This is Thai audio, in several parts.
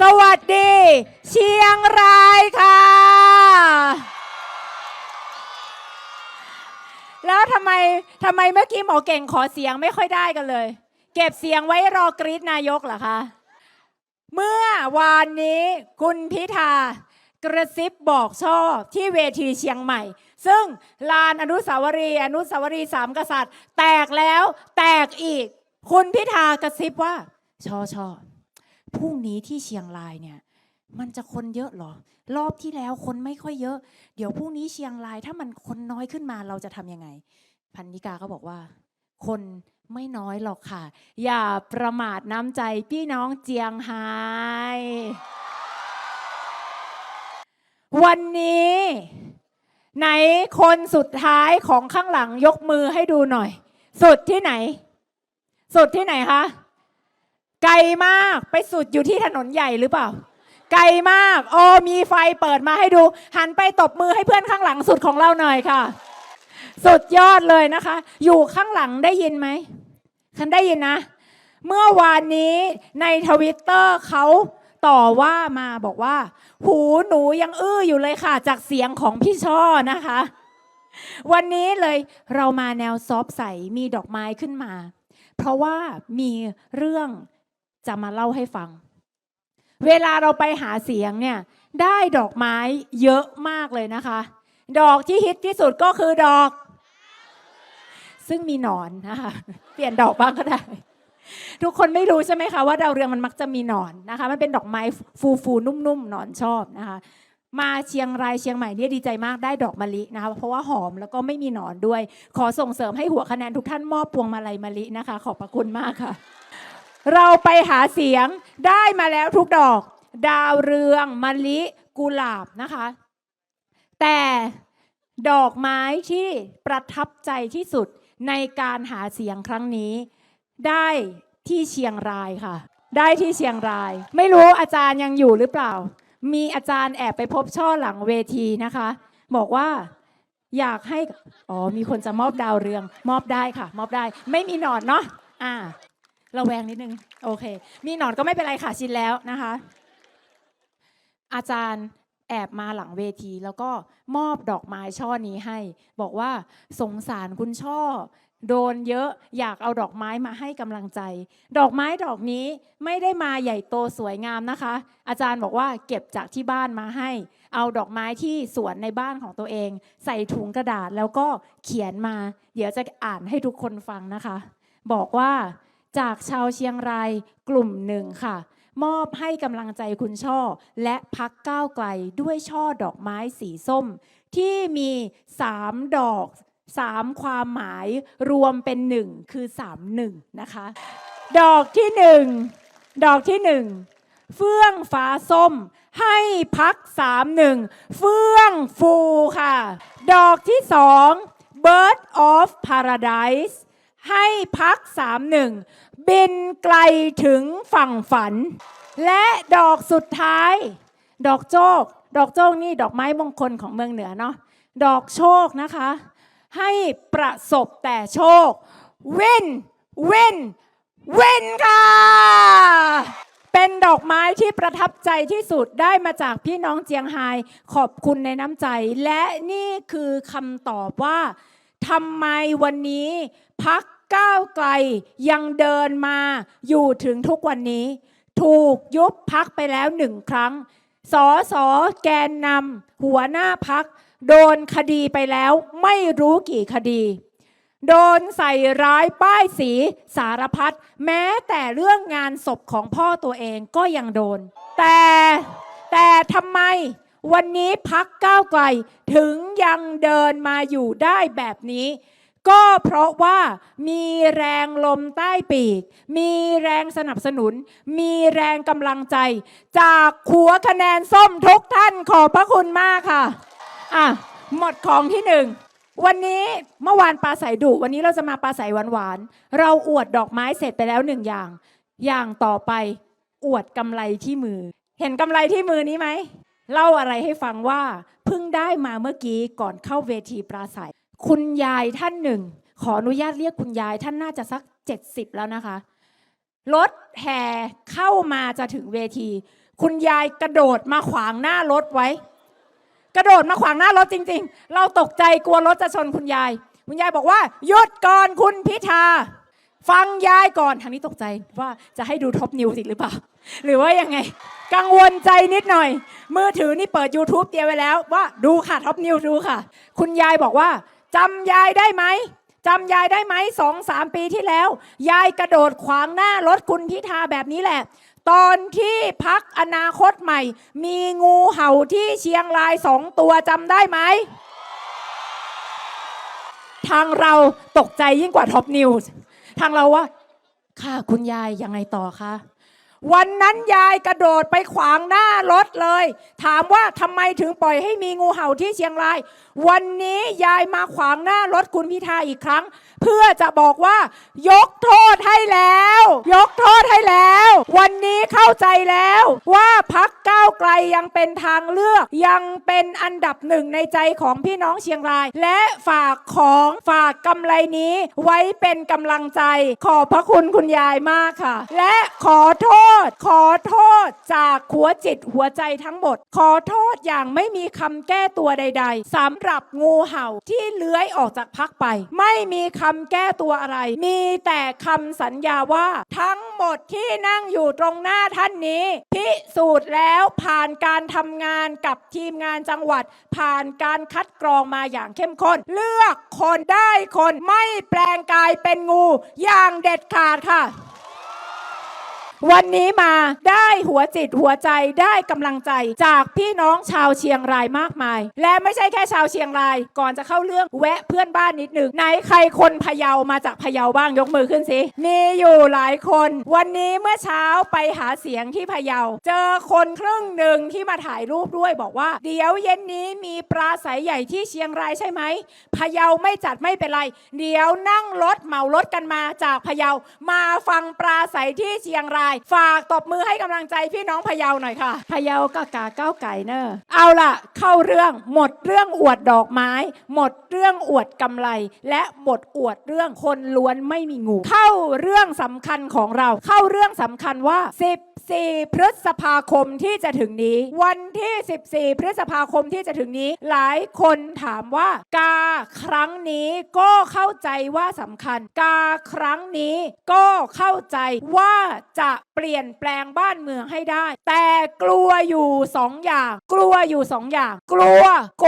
สวัสดี เชียงรายค่ะ แล้วทำไมทำไมเมื่อกี้หมอเก่งขอเสียงไม่ค่อยได้กันเลย เก็บเสียงไว้รอกรีดนายกเหรอคะ เมื่อวานนี้คุณพิธากระซิบบอกชอบที่เวทีเชียงใหม่ ซึ่งลานอนุสาวรีย์อนุสาวรีย์สามกษัตริย์ แตกแล้วแตกอีก คุณพิธากระซิบว่าชอชอ พรุ่งนี้ที่เชียงรายเนี่ย มันจะคนเยอะหรอ รอบที่แล้วคนไม่ค่อยเยอะ เดี๋ยวพรุ่งนี้เชียงรายถ้ามันคนน้อยขึ้นมาเราจะทำยังไง พันนิกาก็บอกว่า คนไม่น้อยหรอกค่ะ อย่าประมาทน้ำใจพี่น้องเจียงไฮ้วันนี้ ไหนคนสุดท้ายของข้างหลังยกมือให้ดูหน่อย สุดที่ไหน สุดที่ไหนคะ ไกลมากไปสุดอยู่ที่ถนนใหญ่หรือเปล่า ไกลมากโอ้มีไฟเปิดมาให้ดู หันไปตบมือให้เพื่อนข้างหลังสุดของเราหน่อยค่ะ สุดยอดเลยนะคะ อยู่ข้างหลังได้ยินไหมคันได้ยินนะ เมื่อวานนี้ในทวิตเตอร์เขาต่อว่ามาบอกว่า หูหนูยังอื้ออยู่เลยค่ะ จากเสียงของพี่ช่อนะคะ วันนี้เลยเรามาแนวซอฟใสมีดอกไม้ขึ้นมา เพราะว่ามีเรื่อง จะมาเล่าให้ฟัง เวลาเราไปหาเสียงเนี่ยได้ดอกไม้เยอะมากเลยนะคะ ดอกที่ฮิตที่สุดก็คือดอก ซึ่งมีหนอนนะคะเปลี่ยนดอกบ้างก็ได้ ทุกคนไม่รู้ใช่ไหมคะว่าดาวเรืองมันมักจะมีหนอนนะคะ มันเป็นดอกไม้ฟูฟูๆนุ่มๆหนอนชอบนะคะมาเชียงรายเชียงใหม่เนี่ยดีใจมากได้ดอกมะลินะคะเพราะว่าหอมแล้วก็ไม่มีหนอนด้วย ขอส่งเสริมให้หัวคะแนนทุกท่านมอบพวงมาลัยมะลินะคะ ขอบพระคุณมากค่ะ เราไปหาเสียงได้มาแล้วทุกดอก ดาวเรืองมะลิกุหลาบนะคะ แต่ดอกไม้ที่ประทับใจที่สุดในการหาเสียงครั้งนี้ ได้ที่เชียงรายค่ะ ได้ที่เชียงราย ไม่รู้อาจารย์ยังอยู่หรือเปล่า มีอาจารย์แอบไปพบช่อหลังเวทีนะคะ บอกว่าอยากให้ อ๋อ มีคนจะมอบดาวเรือง มอบได้ค่ะ มอบได้ ไม่มีหนอนเนาะ อ่า ระแวงนิดนึง โอเค มีหนอนก็ไม่เป็นไรค่ะชินแล้วนะคะ อาจารย์แอบมาหลังเวที แล้วก็มอบดอกไม้ช่อนี้ให้ บอกว่าสงสารคุณช่อ โดนเยอะอยากเอาดอกไม้มาให้กำลังใจ ดอกไม้ดอกนี้ไม่ได้มาใหญ่โตสวยงามนะคะ อาจารย์บอกว่าเก็บจากที่บ้านมาให้ เอาดอกไม้ที่สวนในบ้านของตัวเอง ใส่ถุงกระดาษแล้วก็เขียนมา เดี๋ยวจะอ่านให้ทุกคนฟังนะคะ บอกว่า จากชาวเชียงรายกลุ่มหนึ่งค่ะ มอบให้กำลังใจคุณช่อ และพักก้าวไกลด้วยช่อดอกไม้สีส้ม ที่มีสามดอกสามความหมายรวมเป็นหนึ่งคือสามหนึ่งนะคะ ดอกที่หนึ่งดอกที่หนึ่งเฟื่องฟ้าส้ม ให้พักสามหนึ่งเฟื่องฟูค่ะ ดอกที่สอง Bird of Paradise ให้พักสามหนึ่งบินไกลถึงฝั่งฝัน และดอกสุดท้าย ดอกโจก ดอกโจกนี่ดอกไม้มงคลของเมืองเหนือเนาะดอกโชคนะคะ ให้ประสบแต่โชค เว้น เว้น เว้นค่ะ เป็นดอกไม้ที่ประทับใจที่สุดได้มาจากพี่น้องเจียงไฮขอบคุณในน้ำใจ และนี่คือคำตอบว่าทำไมวันนี้พัก ก้าวไกลยังเดินมาอยู่ถึงทุกวันนี้ ถูกยุบพักไปแล้วหนึ่งครั้งสอสอแกนนำหัวหน้าพัก โดนคดีไปแล้วไม่รู้กี่คดี โดนใส่ร้ายป้ายสีสารพัดแม้แต่เรื่องงานศพของพ่อตัวเองก็ยังโดน แต่แต่ทำไมวันนี้พักก้าวไกลถึงยังเดินมาอยู่ได้แบบนี้ ก็เพราะว่ามีแรงลมใต้ปีก มีแรงสนับสนุน มีแรงกำลังใจ จากขัวคะแนนส้มทุกท่านขอบพระคุณมากค่ะ อะ หมดของที่หนึ่ง วันนี้เมื่อวานปลาใสดุ วันนี้เราจะมาปลาใสหวานๆเราอวดดอกไม้เสร็จไปแล้วหนึ่งอย่าง อย่างต่อไปอวดกำไรที่มือ เห็นกำไรที่มือนี้ไหม เล่าอะไรให้ฟังว่าเพิ่งได้มาเมื่อกี้ก่อนเข้าเวทีปราศัย คุณยายท่านหนึ่ง ขออนุญาตเรียกคุณยายท่านน่าจะสัก70แล้วนะคะ รถแห่เข้ามาจะถึงเวที คุณยายกระโดดมาขวางหน้ารถไว้ กระโดดมาขวางหน้ารถจริง ๆ เราตกใจกลัวรถจะชนคุณยาย คุณยายบอกว่าหยุดก่อนคุณพิธาฟังยายก่อนทางนี้ตกใจว่าจะให้ดูท็อปนิวส์หรือเปล่า หรือว่ายังไง กังวลใจนิดหน่อย มือถือนี่เปิด YouTube เตรียมไว้แล้วว่าดูค่ะท็อปนิวส์ดูค่ะ คุณยายบอกว่า จำยายได้ไหมจำยายได้ไหมสองสามปีที่แล้ว ยายกระโดดขวางหน้ารถคุณพิธาแบบนี้แหละ ตอนที่พักอนาคตใหม่ มีงูเห่าที่เชียงรายสองตัวจำได้ไหม ทางเราตกใจยิ่งกว่าท็อปนิวส์ทางเราว่า ค่ะคุณยายยังไงต่อคะ วันนั้นยายกระโดดไปขวางหน้ารถเลย ถามว่าทำไมถึงปล่อยให้มีงูเห่าที่เชียงราย วันนี้ยายมาขวางหน้ารถคุณพิธาอีกครั้ง เพื่อจะบอกว่า ยกโทษให้แล้ว ยกโทษให้แล้ว วันนี้เข้าใจแล้วว่าพักก้าวไกลยังเป็นทางเลือก ยังเป็นอันดับหนึ่งในใจของพี่น้องเชียงราย และฝากของฝากกำไรนี้ไว้เป็นกำลังใจ ขอบพระคุณคุณยายมากค่ะ และขอโทษขอโทษจากหัวจิตหัวใจทั้งหมด ขอโทษอย่างไม่มีคำแก้ตัวใด ๆสำหรับงูเห่าที่เลื้อยออกจากพักไป ไม่มีคำแก้ตัวอะไร มีแต่คำสัญญาว่าทั้งหมดที่นั่งอยู่ตรงหน้าท่านนี้ พิสูจน์แล้วผ่านการทำงานกับทีมงานจังหวัด ผ่านการคัดกรองมาอย่างเข้มข้น เลือกคนได้คนไม่แปลงกายเป็นงู อย่างเด็ดขาดค่ะ วันนี้มาได้หัวจิตหัวใจได้กำลังใจ จากพี่น้องชาวเชียงรายมากมาย และไม่ใช่แค่ชาวเชียงราย ก่อนจะเข้าเรื่องแวะเพื่อนบ้านนิดหนึ่งไหนใครคนพะเยามาจากพะเยาบ้างยกมือขึ้นสิมีอยู่หลายคน วันนี้เมื่อเช้าไปหาเสียงที่พะเยา เจอคนครึ่งหนึ่งที่มาถ่ายรูปด้วยบอกว่า เดี๋ยวเย็นนี้มีปราศัยใหญ่ที่เชียงรายใช่ไหมพะเยาไม่จัดไม่เป็นไร เดี๋ยวนั่งรถเหมารถกันมาจากพะเยามาฟังปราศัยที่เชียงรายฝากตบมือให้กำลังใจพี่น้องพะเยาหน่อยค่ะพะเยากากาเก้าวไก่เนอะเอาล่ะ เข้าเรื่องหมดเรื่องอวดดอกไม้ หมดเรื่องอวดกำไร และหมดอวดเรื่องคนล้วนไม่มีงู เข้าเรื่องสำคัญของเรา เข้าเรื่องสำคัญว่า 14 พฤษภาคมที่จะถึงนี้ วันที่ 14 พฤษภาคมที่จะถึงนี้ หลายคนถามว่า กาครั้งนี้ก็เข้าใจว่าสำคัญ กาครั้งนี้ก็เข้าใจว่าจะเปลี่ยนแปลงบ้านเมืองให้ได้ แต่กลัวอยู่สองอย่าง กลัวอยู่สองอย่าง กลัวโก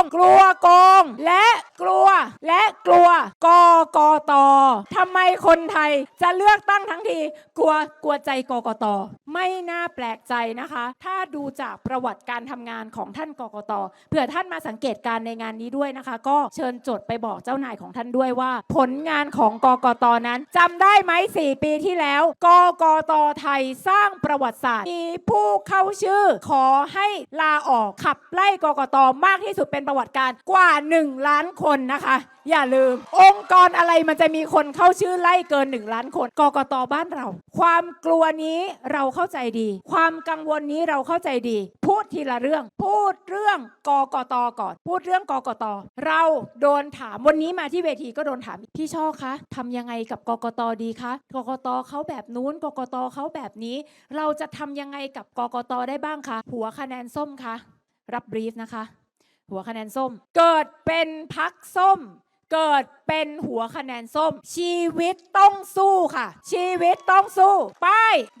ง กลัวโกง และกลัว และกลัวกก คนไทยจะเลือกตั้งทั้งที กลัวกลัวใจกกต ไม่น่าแปลกใจนะคะ ถ้าดูจากประวัติการทำงานของท่านกกตเผื่อท่านมาสังเกตการในงานนี้ด้วยนะคะ ก็เชิญจดไปบอกเจ้านายของท่านด้วยว่า ผลงานของกกตนั้นจำได้ไหม4 ปีที่แล้ว กกตไทยสร้างประวัติศาสตร์มีผู้เข้าชื่อ ขอให้ลาออกขับไล่กกตมากที่สุดเป็นประวัติการกว่า 1 ล้านคนนะคะ อย่าลืม องค์กรอะไรมันจะมีคนเข้าชื่อไล่เกิน 1 ล้านคนกกตบ้านเรา ความกลัวนี้เราเข้าใจดี ความกังวลนี้เราเข้าใจดี พูดทีละเรื่อง พูดเรื่องกกตก่อน พูดเรื่องกกตเราโดนถามวันนี้มาที่เวทีก็โดนถามพี่ช่อคะทำยังไงกับกกตดีคะกกตเขาแบบนู้นกกตเขาแบบนี้ เราจะทำยังไงกับกกตได้บ้างคะหัวคะแนนส้มคะรับบรีฟนะคะ หัวคะแนนส้ม เกิดเป็นพักส้ม เกิดเป็นหัวคะแนนส้ม ชีวิตต้องสู้ค่ะ ชีวิตต้องสู้ ไป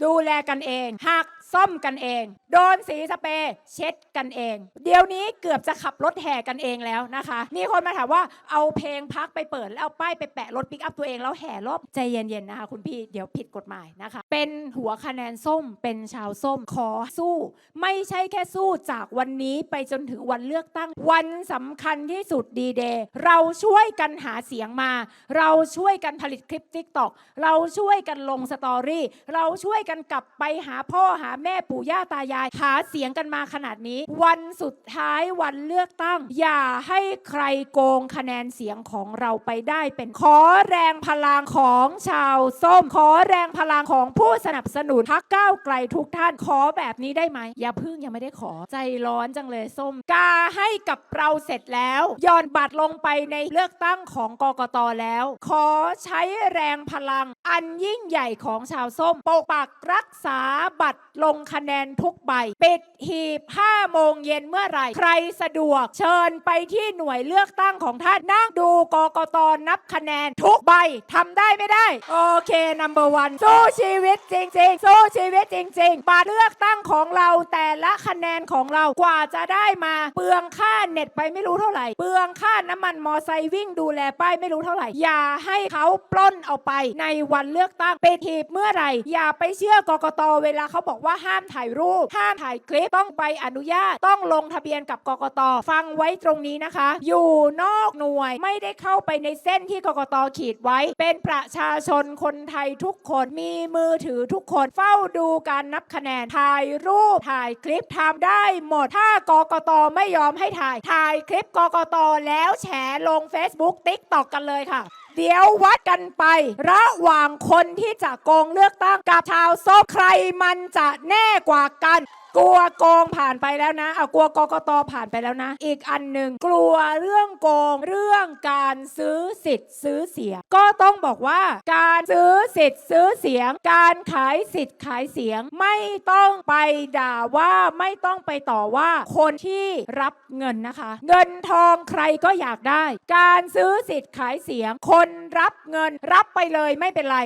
ดูแลกันเองหัก ซ่อมกันเอง โดนสีสเปรย์เช็ดกันเอง เดี๋ยวนี้เกือบจะขับรถแห่กันเองแล้วนะคะ มีคนมาถามว่าเอาเพลงพักไปเปิดแล้วเอาป้ายไปแปะรถปิกอัพตัวเองแล้วแห่รอบใจเย็นๆนะคะ คุณพี่เดี๋ยวผิดกฎหมายนะคะ เป็นหัวคะแนนส้มเป็นชาวส้มขอสู้ ไม่ใช่แค่สู้จากวันนี้ไปจนถึงวันเลือกตั้ง วันสำคัญที่สุดดีเดย์เราช่วยกันหาเสียงมา เราช่วยกันผลิตคลิปทิกตอกเราช่วยกันลงสตอรี่ เราช่วยกันกลับไปหาพ่อหาแม่ปู่ย่าตายาย หาเสียงกันมาขนาดนี้ วันสุดท้ายวันเลือกตั้ง อย่าให้ใครโกงคะแนนเสียงของเราไปได้เป็นขอแรงพลังของชาวส้ม ขอแรงพลังของผู้สนับสนุนพักก้าวไกลทุกท่านขอแบบนี้ได้ไหมอย่าพึ่งยังไม่ได้ขอใจร้อนจังเลยส้ม กาให้กับเราเสร็จแล้วย่อนบัตรลงไปในเลือกตั้งของกกตแล้ว ขอใช้แรงพลัง อันยิ่งใหญ่ของชาวส้มปกปักรักษาบัตรลงคะแนนทุกใบ ปิดหีบ5โมงเย็นเมื่อไหร่ ใครสะดวก เชิญไปที่หน่วยเลือกตั้งของท่าน นั่งดูกกตนับคะแนนทุกใบทำได้ไม่ได้ โอเค number one สู้ชีวิตจริง ๆ สู้ชีวิตจริง ๆบัตรเลือกตั้งของเราแต่ละคะแนนของเรากว่าจะได้มา เปลืองค่าเน็ตไปไม่รู้เท่าไหร่ เปลืองค่าน้ำมันมอไซค์วิ่งดูแลป้ายไม่รู้เท่าไหร่ อย่าให้เขาปล้นเอาไปในวันเลือกตั้งปิดหีบเมื่อไหร่ อย่าไปเชื่อกกตเวลาเขาบอกว่าห้ามถ่ายรูป ห้ามถ่ายคลิป ต้องไปอนุญาต ต้องลงทะเบียนกับกกต ฟังไว้ตรงนี้นะคะ อยู่นอกหน่วย ไม่ได้เข้าไปในเส้นที่กกตขีดไว้ เป็นประชาชนคนไทยทุกคน มีมือถือทุกคน เฝ้าดูการนับคะแนน ถ่ายรูป ถ่ายคลิปทำได้หมด ถ้ากกตไม่ยอมให้ถ่าย ถ่ายคลิปกกตแล้วแฉลง Facebook TikTok กันเลยค่ะ เดี๋ยววัดกันไป ระหว่างคนที่จะโกงเลือกตั้งกับชาวโซ่ใครมันจะแน่กว่ากัน กลัวโกงผ่านไปแล้วนะเอากลัวกกตผ่านไปแล้วนะ อีกอันหนึ่งกลัวเรื่องโกงเรื่องการซื้อสิทธิ์ซื้อเสียง ก็ต้องบอกว่า การซื้อสิทธิ์ซื้อเสียง การขายสิทธิ์ขายเสียง ไม่ต้องไปด่าว่าไม่ต้องไปต่อว่าคนที่รับเงินนะคะ เงินทองใครก็อยากได้ การซื้อสิทธิ์ขายเสียง คนรับเงินรับไปเลยไม่เป็นไร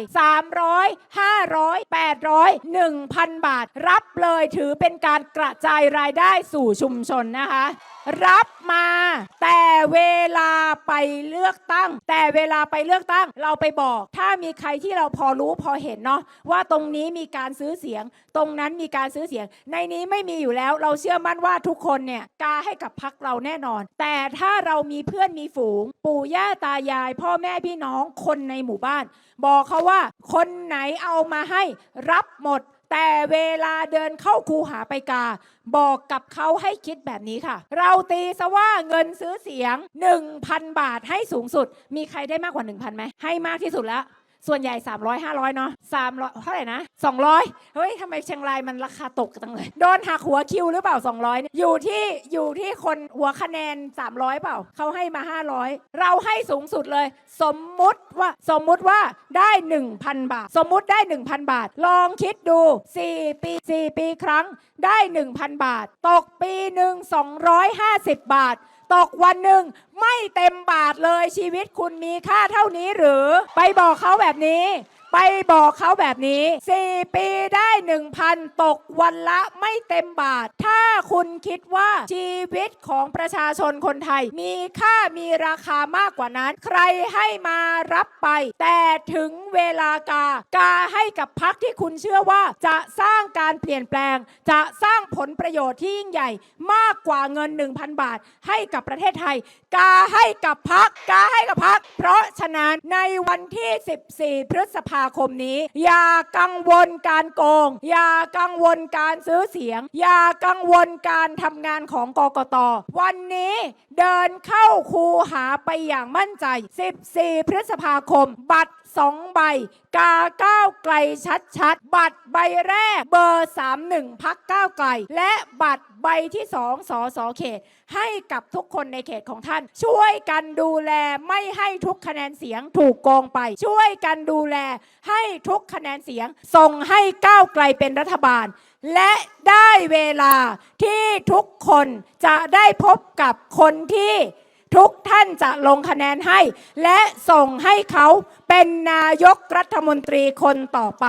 300 500 800 1,000 บาท รับเลยถือเป็นการกระจายรายได้สู่ชุมชนนะคะ รับมาแต่เวลาไปเลือกตั้ง แต่เวลาไปเลือกตั้งเราไปบอก ถ้ามีใครที่เราพอรู้พอเห็นเนาะว่าตรงนี้มีการซื้อเสียง ตรงนั้นมีการซื้อเสียง ในนี้ไม่มีอยู่แล้ว เราเชื่อมั่นว่าทุกคนเนี่ยกาให้กับพักเราแน่นอน แต่ถ้าเรามีเพื่อนมีฝูง ปู่ย่าตายาย พ่อแม่พี่น้องคนในหมู่บ้าน บอกเขาว่าคนไหนเอามาให้รับหมด แต่เวลาเดินเข้าคูหาไปกา บอกกับเขาให้คิดแบบนี้ค่ะ เราตีซะว่าเงินซื้อเสียง 1,000 บาทให้สูงสุด มีใครได้มากกว่า 1,000ไหมให้มากที่สุดแล้ว ส่วนใหญ่ 300 500 เนาะ300 เท่าไหร่นะ 200 เฮ้ยทำไมเชียงรายมันราคาตกจังเลย โดนหักหัวคิวหรือเปล่า 200เนี่ยอยู่ที่อยู่ที่คนหัวคะแนน 300 เปล่าเขาให้มา 500 เราให้สูงสุดเลย สมมุติว่าสมมุติว่าได้ 1,000 บาท สมมุติได้ 1,000 บาท ลองคิดดู 4 ปี 4 ปีครั้งได้ 1,000 บาท ตกปีหนึ่ง250 บาท ตกวันหนึ่งไม่เต็มบาทเลยชีวิตคุณมีค่าเท่านี้หรือไปบอกเขาแบบนี้ ไปบอกเขาแบบนี้ 4 ปีได้ 1,000 ตกวันละไม่เต็มบาท ถ้าคุณคิดว่าชีวิตของประชาชนคนไทย มีค่ามีราคามากกว่านั้น ใครให้มารับไป แต่ถึงเวลากา กาให้กับพักที่คุณเชื่อว่าจะสร้างการเปลี่ยนแปลง จะสร้างผลประโยชน์ที่ยิ่งใหญ่ มากกว่าเงิน 1,000 บาท ให้กับประเทศไทย กาให้กับพักกาให้กับพักเพราะฉะนั้นในวันที่ 14 พฤษภาคมนี้ อย่ากังวลการโกง อย่ากังวลการซื้อเสียง อย่ากังวลการทำงานของกกต วันนี้เดินเข้าคูหาไปอย่างมั่นใจ 14 พฤษภาคม บัตร 2ใบ กาก้าวไกลชัดๆ บัตรใบแรกเบอร์ 31 พักก้าวไกล และบัตรใบที่2สอสอเขต ให้กับทุกคนในเขตของท่าน ช่วยกันดูแลไม่ให้ทุกคะแนนเสียงถูกโกงไป ช่วยกันดูแลให้ทุกคะแนนเสียง ส่งให้ก้าวไกลเป็นรัฐบาล และได้เวลาที่ทุกคนจะได้พบกับคนที่ ทุกท่านจะลงคะแนนให้ และส่งให้เขาเป็นนายกรัฐมนตรีคนต่อไป